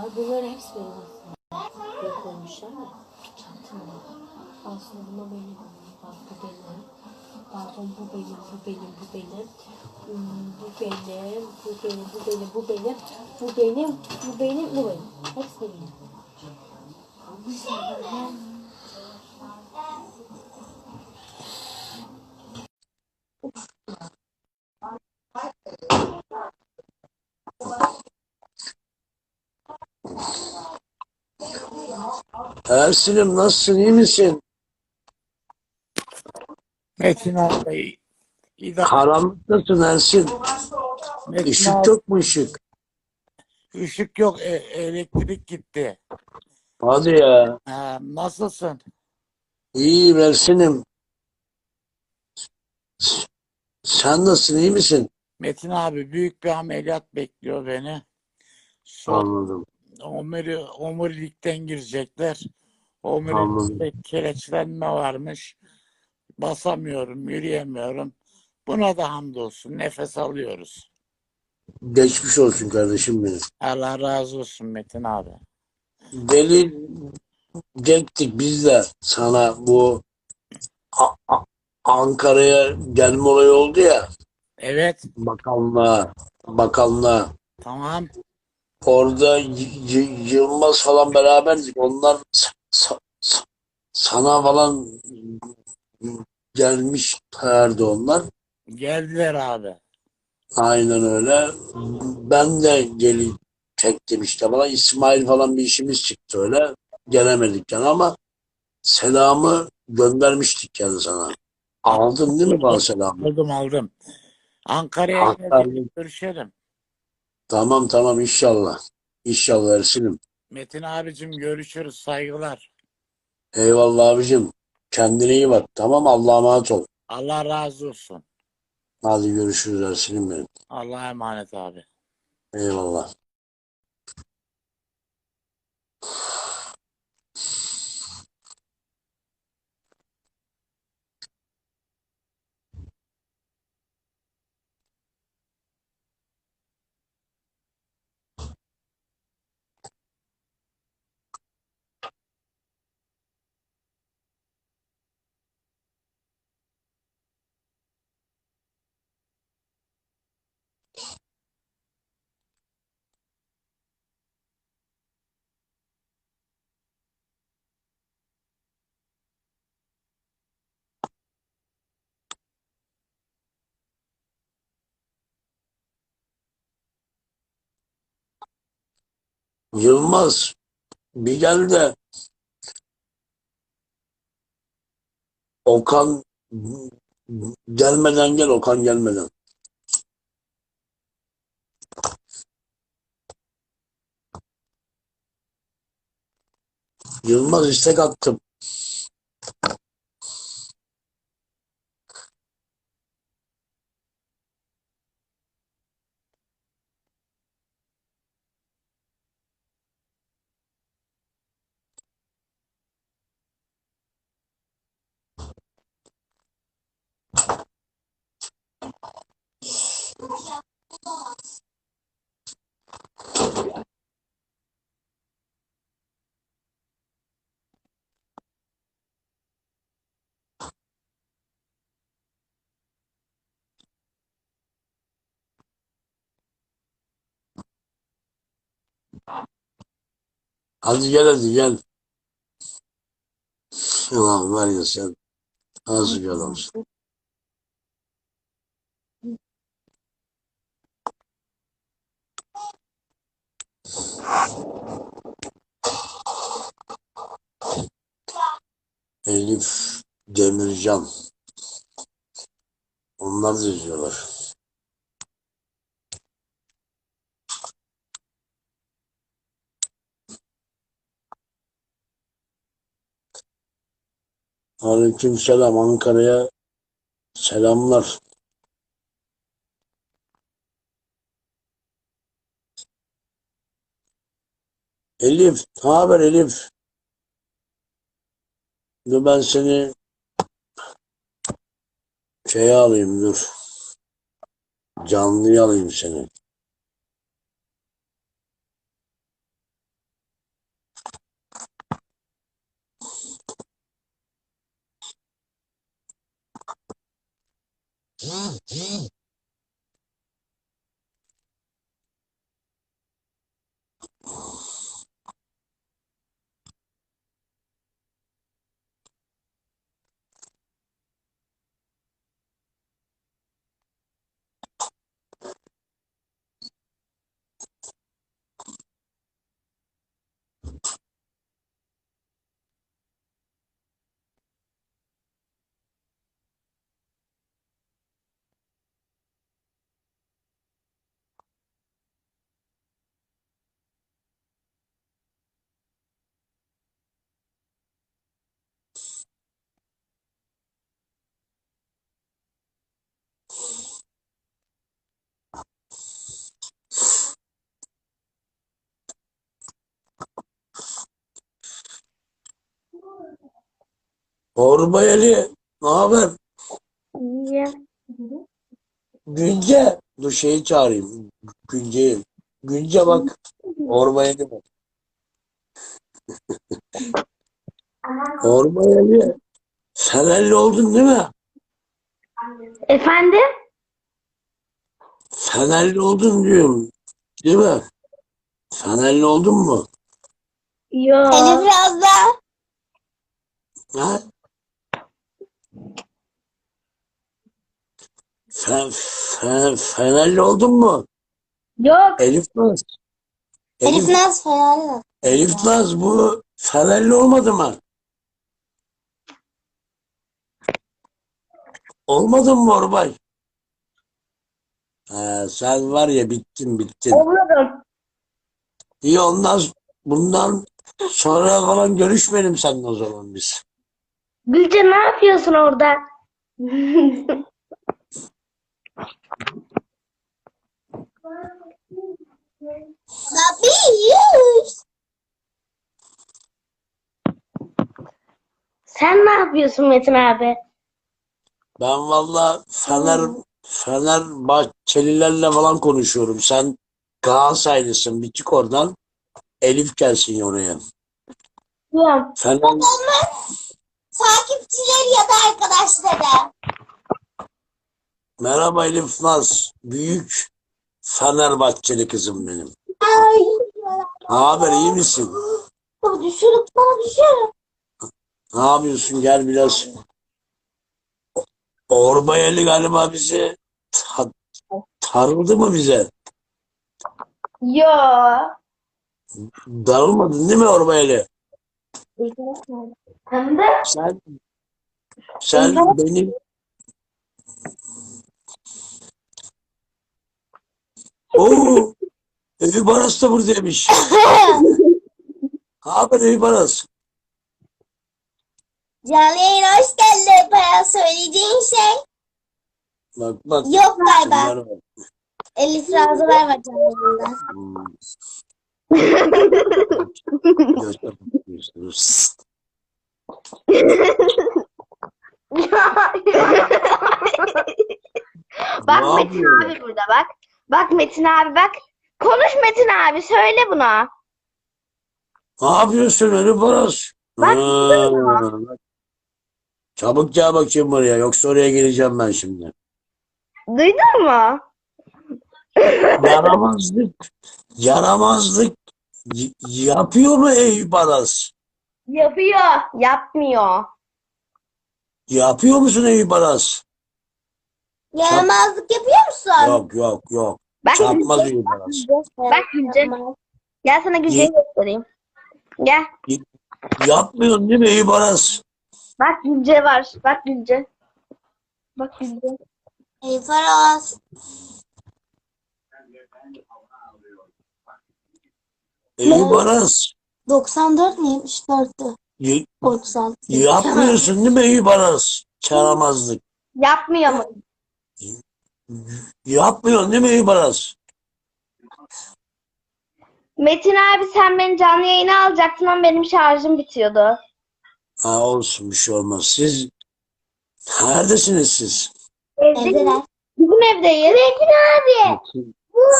Abi bunların hepsi benim aslında. Yok koymuşlar da. Çantama. Aslında buna benim. Bak bu benim. Pardon bu benim, bu benim, bu benim. Hmm, Bu benim, bu benim, bu benim, bu benim. Bu benim, bu benim, bu benim. Hepsi benim. Ersin'im nasılsın iyi misin? Metin abi. İda, Karanlıktasın Ersin. Metin Işık abi, yok mu ışık? ışık yok. e- elektrik gitti. Hadi ya. Ha, nasılsın? İyiyim Ersin'im. Sen nasılsın iyi misin? Metin abi büyük bir ameliyat bekliyor beni. Son Anladım. omuri, omurilikten girecekler. Omurilikte kireçlenme varmış. Basamıyorum, yürüyemiyorum. Buna da hamdolsun. Nefes alıyoruz. Geçmiş olsun kardeşim benim. Allah razı olsun Metin abi. Deli dektik biz de sana bu Ankara'ya gelme olayı oldu ya Evet, bakanlığa bakanlığa tamam. orada Yılmaz falan beraberdik onlar sa- sa- sa- sana falan gelmişlerdi onlar. Geldiler abi. aynen öyle. Ben de gelecektim işte bana. İsmail falan bir işimiz çıktı öyle. Gelemedik yani ama selamı göndermiştik yani sana. Aldın değil mi bana selamı? Aldım aldım. Ankara'ya Ankara- görüşelim. tamam tamam inşallah. İnşallah Ersin'im Metin abicim görüşürüz. Saygılar. eyvallah abicim kendine iyi bak tamam Allah'a emanet ol Allah razı olsun. hadi görüşürüz Ersin'im benim Allah'a emanet abi. eyvallah Yılmaz bir gel de Okan gelmeden gel Okan gelmeden. Yılmaz istek attım. Hadi gel hadi gel. Ulan var ya sen nasıl bir adamsın. Elif Demircan. Onlar da izliyorlar. Aleyküm selam Ankara'ya selamlar. Elif, ne haber Elif? Dur ben seni şeye alayım dur. Canlıya alayım seni. Hmm, hmm. Orbayeli ne haber? İyi. Günce. Dur şeyi çağırayım. Günce'yi. Günce bak. Orbayeli bak. Orbayeli. Fenerli oldun değil mi? Efendim? Fenerli oldun diyorum. Değil mi? Fenerli oldun mu? Yo. Hele biraz daha. Ha? Fe, fe, Fenerli oldun mu? Yok. Elif Naz. Elif Elif, Naz falan. Elif Naz bu Fenerli olmadı mı? Olmadın mı Orbay? Ha, sen var ya bittin bittin. Olmadım. İyi ondan bundan sonra falan görüşmeyelim seninle o zaman biz. Gülce ne yapıyorsun orada? Sen ne yapıyorsun Metin abi? Ben valla Fener Fenerbahçelilerle falan konuşuyorum. Sen Galatasaraylısın. Bir çık oradan. Elif gelsin oraya. Yok. Fener, Takipçileri ya da arkadaşları. Merhaba Elif Naz. Büyük Fenerbahçeli kızım benim. Ay. Ne haber iyi misin? Düşürüp bana düşürüp. Ne yapıyorsun? Gel biraz. Orbayeli galiba bizi ta- tarıldı mı bize? Yo. Darılmadın değil mi Orbayeli? Hem de Sen sen benim Oo, Eyüp Aras da buradaymış. Haber Eyüp Aras? Canlı yayına hoş geldin. Para söyleyeceğin şey Bak bak. yok galiba. Elif razı verme canlı yayında. Bak Metin abi burada bak. Bak Metin abi bak. Konuş Metin abi söyle buna. Ne yapıyorsun Eyüp Aras? Bak, Ha, Çabuk gel bakayım buraya. Yoksa oraya geleceğim ben şimdi. Duydun mu? Yaramazlık. Yaramazlık y- yapıyor mu Eyüp Aras? Yapıyor. Yapmıyor. Yapıyor musun Eyüp Aras? Yaramazlık yapıyor musun? Yok yok yok. Bak Çarpmaz Eyüp Aras. Bak Gülce. Gel sana Gülce'yi göstereyim. Gel. Yapmıyorsun değil mi Eyüp Aras? Bak Gülce var. Bak Gülce. Bak Gülce. Elif Aras. Aras. 94 mi 74'tü? y- 96. yapmıyorsun değil mi Eyüp Aras? Çaramazlık. Yapmıyor mu? Yapmıyorsun değil mi Aras? Metin abi sen beni canlı yayına alacaktın ama benim şarjım bitiyordu. Ha olsun bir şey olmaz. Siz neredesiniz siz? Evde. Bizim evdeyiz. Metin abi.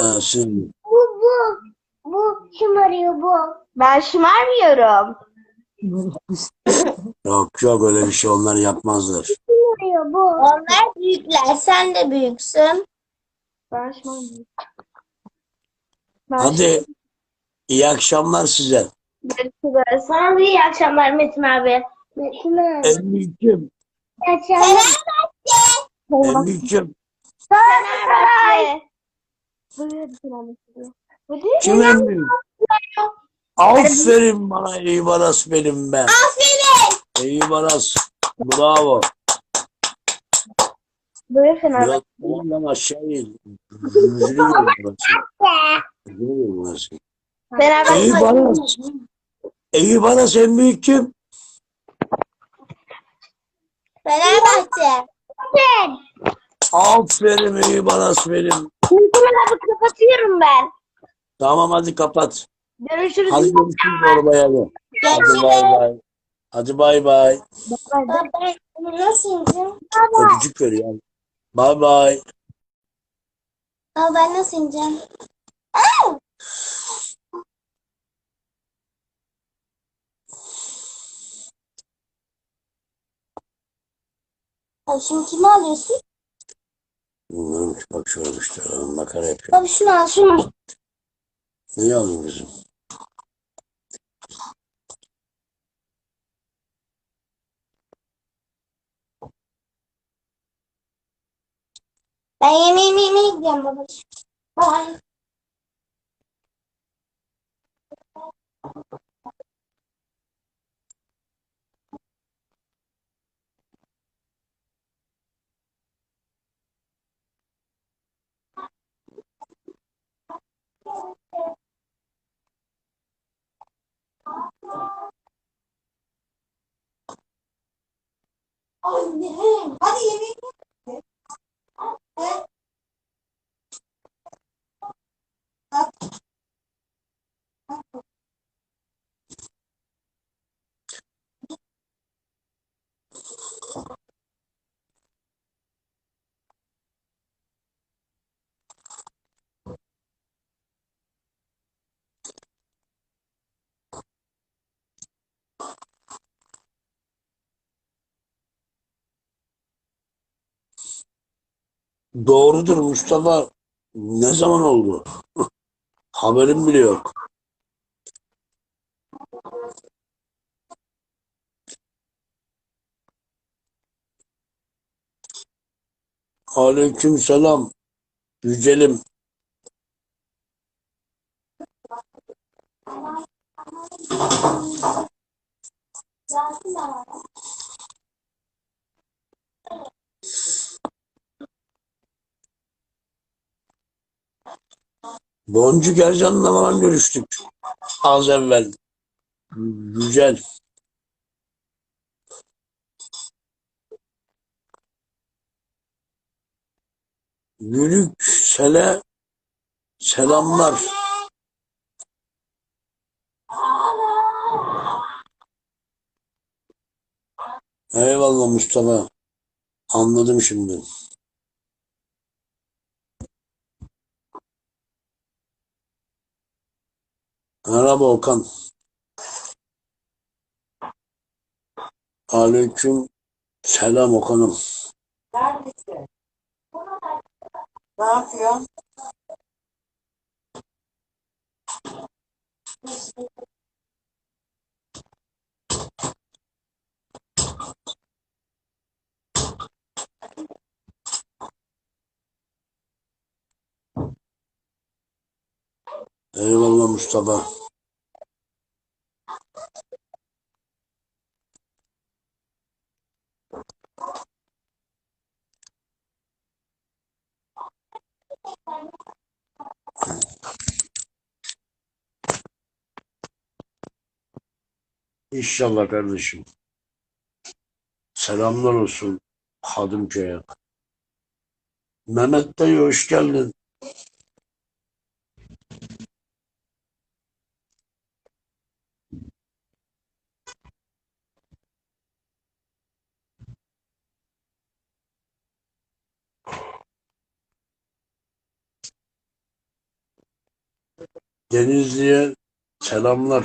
Ha, siz Bu bu. Bu şımarıyor bu. Ben şımarmıyorum. yok yok öyle bir şey onlar yapmazlar. Bu. Onlar büyükler. Sen de büyüksün. Hadi iyi akşamlar size. Görüşürüz. Sana da iyi akşamlar Metin abi. Metin abi. Büyüküm, Fenerbahçe. en büyüküm. Fenerbahçe. Kim büyük? Aferin bana Eyvaras benim ben. Aferin. Eyvaras. Bravo. Buyur Fenerbahçe. Biraz ondan aşağı. Yüzünü görmüyorsun. Yüzünü görmüyorsun. Fenerbahçe. Eyvaras. Eyvaras en büyük kim? Fenerbahçe. Aferin Eyvaras benim. Metin abi kapatıyorum ben. Tamam hadi kapat. Görüşürüz. Hadi görüşürüz oraya. Hadi bay bay. Hadi bay bay. Baba nasıl ineceğim? Öpücük ver. Bay bay. Baba ben nasıl ineceğim? Abi şimdi kimi alıyorsun? Bilmiyorum ki bak şöyle işte makara yapıyor. Baba şunu al şunu. Neyi alayım kızım? Ben yemeğimi yemeye gidiyorum baba. Bye. Annem, hadi yemeği ye. Evet. Doğrudur Mustafa. Ne zaman oldu? Haberim bile yok. Aleyküm selam. Yücelim. Boncuk Ercan'la falan görüştük. Az evvel. Güzel. Gülüksel'e selamlar. Eyvallah Mustafa. Anladım şimdi. Merhaba Okan. Aleyküm selam Okan'ım. Neredesin? Ne yapıyorsun? Eyvallah Mustafa. İnşallah kardeşim. Selamlar olsun Hadımköy'e. Mehmet dayı hoş geldin. Denizli'ye selamlar.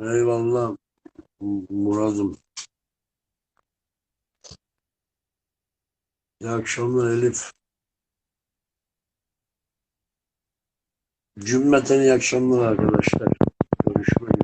Eyvallah Murat'ım. İyi akşamlar Elif. Cümleten iyi akşamlar arkadaşlar. Görüşmek